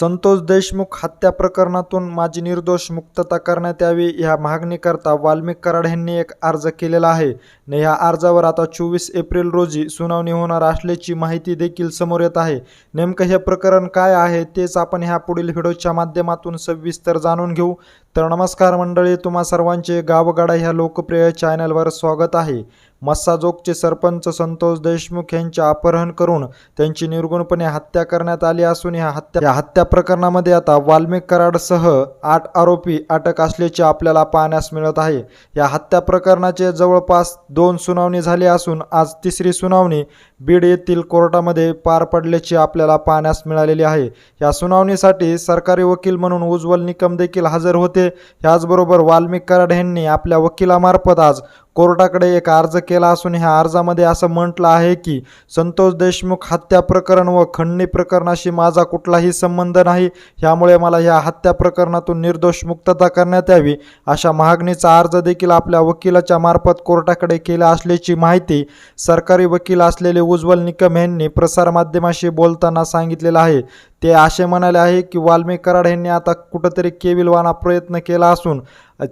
संतोष देशमुख हत्या प्रकरणातून माझी निर्दोष मुक्तता करण्यात यावी ह्या मागणीकरता वाल्मिक कराड यांनी एक अर्ज केलेला आहे. न ह्या अर्जावर आता चोवीस एप्रिल रोजी सुनावणी होणार असल्याची माहिती देखील समोर येत आहे. नेमकं हे प्रकरण काय आहे तेच आपण ह्या पुढील व्हिडिओच्या माध्यमातून सविस्तर जाणून घेऊ. तर नमस्कार मंडळी तुम्हा सर्वांचे गावगाडा ह्या लोकप्रिय चॅनलवर स्वागत आहे. मस्साजोगचे सरपंच संतोष देशमुख यांचे अपहरण करून त्यांची निर्गुणपणे हत्या करण्यात आली असून या हत्या या हत्या प्रकरणामध्ये आता वाल्मिक कराडसह आठ आरोपी अटक असल्याचे आपल्याला पाहण्यास मिळत आहे. या हत्या प्रकरणाचे जवळपास दोन सुनावणी झाली असून आज तिसरी सुनावणी बीड येथील कोर्टामध्ये पार पडल्याची आपल्याला पाहण्यास मिळालेली आहे. या सुनावणीसाठी सरकारी वकील म्हणून उज्ज्वल निकम देखील हजर होते. ह्याचबरोबर वाल्मिक कराड यांनी आपल्या वकिलामार्फत आज कोर्टाकडे एक अर्ज केला असून ह्या अर्जामध्ये असं म्हटलं आहे की संतोष देशमुख हत्या प्रकरण व खंडणी प्रकरणाशी माझा कुठलाही संबंध नाही. ह्यामुळे मला ह्या हत्या प्रकरणातून निर्दोष मुक्तता करण्यात यावी अशा मागणीचा अर्ज देखील आपल्या वकिलाच्या मार्फत कोर्टाकडे केला असल्याची माहिती सरकारी वकील असलेले उज्ज्वल निकम यांनी प्रसारमाध्यमाशी बोलताना सांगितलेलं आहे. ते असे म्हणाले आहे की वाल्मिक कराड यांनी आता कुठंतरी केविलवाना प्रयत्न केला असून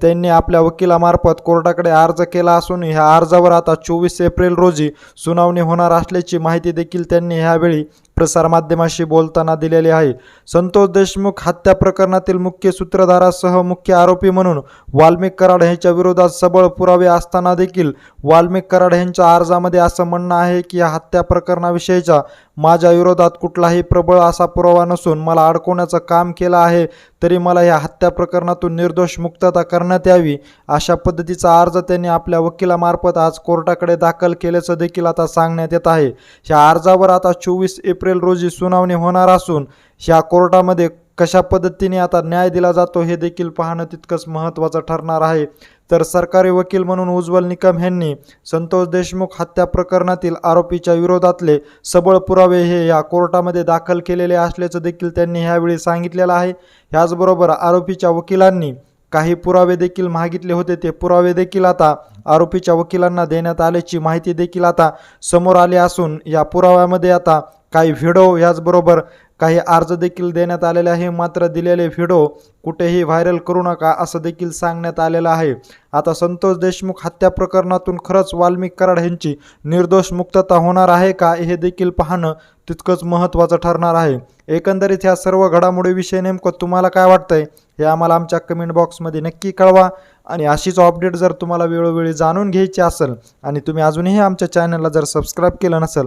त्यांनी आपल्या वकिलामार्फत कोर्टाकडे अर्ज केला असून ह्या अर्जावर आता चोवीस एप्रिल रोजी सुनावणी होणार असल्याची माहिती देखील त्यांनी ह्यावेळी प्रसारमाध्यमाशी बोलताना दिलेली आहे. संतोष देशमुख हत्या प्रकरणातील मुख्य सूत्रधारासह मुख्य आरोपी म्हणून वाल्मिक कराड यांच्या विरोधात सबळ पुरावे असताना देखील वाल्मिक कराड यांच्या अर्जामध्ये असं म्हणणं आहे की या हत्या प्रकरणाविषयीचा माझ्या विरोधात कुठलाही प्रबळ असा पुरावा नसून मला अडकवण्याचं काम केलं आहे तरी मला या हत्या प्रकरणातून निर्दोष मुक्तता करण्यात यावी अशा पद्धतीचा अर्ज त्यांनी आपल्या वकिलामार्फत आज कोर्टाकडे दाखल केल्याचं देखील आता सांगण्यात येत आहे. या अर्जावर आता चोवीस एप्रिल रोजी सुनावणी होणार असून या कोर्टामध्ये कशा पद्धतीने आता न्याय दिला जातो हे देखील पाहणं तितकंच महत्त्वाचं ठरणार आहे. तर सरकारी वकील म्हणून उज्ज्वल निकम यांनी संतोष देशमुख हत्या प्रकरणातील आरोपीच्या विरोधातले सबळ पुरावे हे या कोर्टामध्ये दाखल केलेले असल्याचं देखील त्यांनी ह्यावेळी सांगितलेलं आहे. ह्याचबरोबर आरोपीच्या वकिलांनी काही पुरावे देखील मागितले होते. ते पुरावे देखील आता आरोपीच्या वकिलांना देण्यात आल्याची माहिती देखील आता समोर आली असून या पुराव्यामध्ये आता काही व्हिडिओ याचबरोबर काही अर्ज देखील देण्यात आलेले आहे. मात्र दिलेले व्हिडिओ कुठेही व्हायरल करू नका असं देखील सांगण्यात आलेलं आहे. आता संतोष देशमुख हत्या प्रकरणातून खरंच वाल्मिक कराड यांची निर्दोष मुक्तता होणार आहे का हे देखील पाहणं तितकंच महत्त्वाचं ठरणार आहे. एकंदरीत ह्या सर्व घडामोडीविषयी नेमकं तुम्हाला काय वाटतंय हे आम्हाला आमच्या कमेंट बॉक्समध्ये नक्की कळवा. आणि अशीच अपडेट जर तुम्हाला वेळोवेळी जाणून घ्यायची असेल आणि तुम्ही अजूनही आमच्या चॅनलला जर सबस्क्राईब केलं नसेल